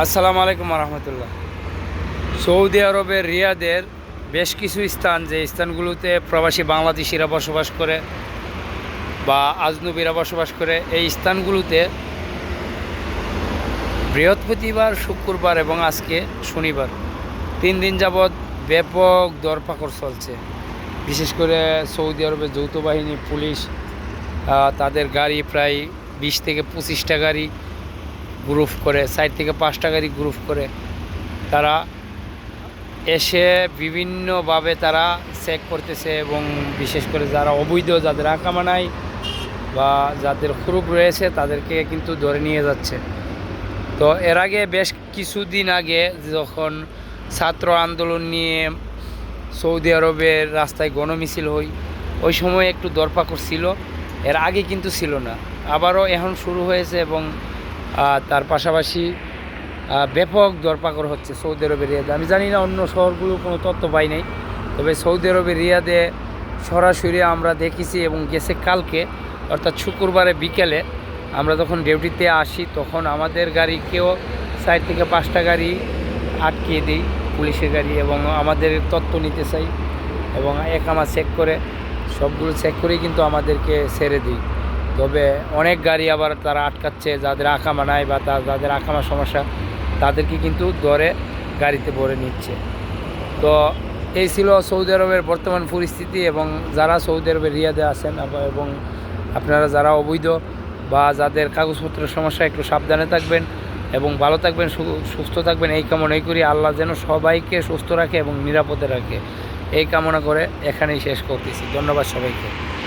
আসসালামু আলাইকুম রহমতুল্লাহ সৌদি আরবের রিয়াদের বেশ কিছু স্থান, যে স্থানগুলোতে প্রবাসী বাংলাদেশিরা বসবাস করে বা আজনবীরা বসবাস করে, এই স্থানগুলোতে বৃহস্পতিবার, শুক্রবার এবং আজকে শনিবার তিন দিন যাবৎ ব্যাপক দরপাকড় চলছে। বিশেষ করে সৌদি আরবের যৌথ বাহিনী, পুলিশ তাদের গাড়ি প্রায় বিশ থেকে পঁচিশটা গাড়ি গ্রুপ করে সাইড থেকে পাঁচটা গাড়ি গ্রুপ করে, তারা এসে বিভিন্নভাবে তারা চেক করতেছে এবং বিশেষ করে যারা অবৈধ, যাদের আকামা নাই বা যাদের খুরুপ রয়েছে, তাদেরকে কিন্তু ধরে নিয়ে যাচ্ছে। তো এর আগে বেশ কিছুদিন আগে যখন ছাত্র আন্দোলন নিয়ে সৌদি আরবের রাস্তায় গণমিছিল হই ওই সময় একটু দরপাকড় ছিল এর আগে কিন্তু ছিল না। আবারও এখন শুরু হয়েছে এবং তার পাশাপাশি ব্যাপক দরপাকড় হচ্ছে সৌদি আরবের রিয়াদে। আমি জানি না অন্য শহরগুলো কোনো তথ্য পাই নাই, তবে সৌদি আরবের রিয়াদে সরাসরি আমরা দেখেছি এবং গেছে কালকে, অর্থাৎ শুক্রবারে বিকেলে। আমরা যখন ডিউটিতে আসি, তখন আমাদের গাড়িকেও সাইড থেকে পাঁচটা গাড়ি আটকিয়ে দিই, পুলিশের গাড়ি এবং আমাদের তথ্য নিতে চাই এবং একামা চেক করে, সবগুলো চেক করেই কিন্তু আমাদেরকে ছেড়ে দিই। তবে অনেক গাড়ি আবার তারা আটকাচ্ছে, যাদের আকামা নাই বা তা- যাদের আকামা সমস্যা, তাদেরকে কিন্তু ধরে গাড়িতে ভরে নিচ্ছে। তো এই ছিল সৌদি আরবের বর্তমান পরিস্থিতি এবং যারা সৌদি আরবের রিয়াদে আছেন এবং আপনারা যারা অবৈধ বা যাদের কাগজপত্রের সমস্যা, একটু সাবধানে থাকবেন এবং ভালো থাকবেন সুস্থ থাকবেন। এই কামনাই করি। আল্লাহ যেন সবাইকে সুস্থ রাখে এবং নিরাপদে রাখে। এই কামনা করে এখানেই শেষ করতেছি। ধন্যবাদ সবাইকে।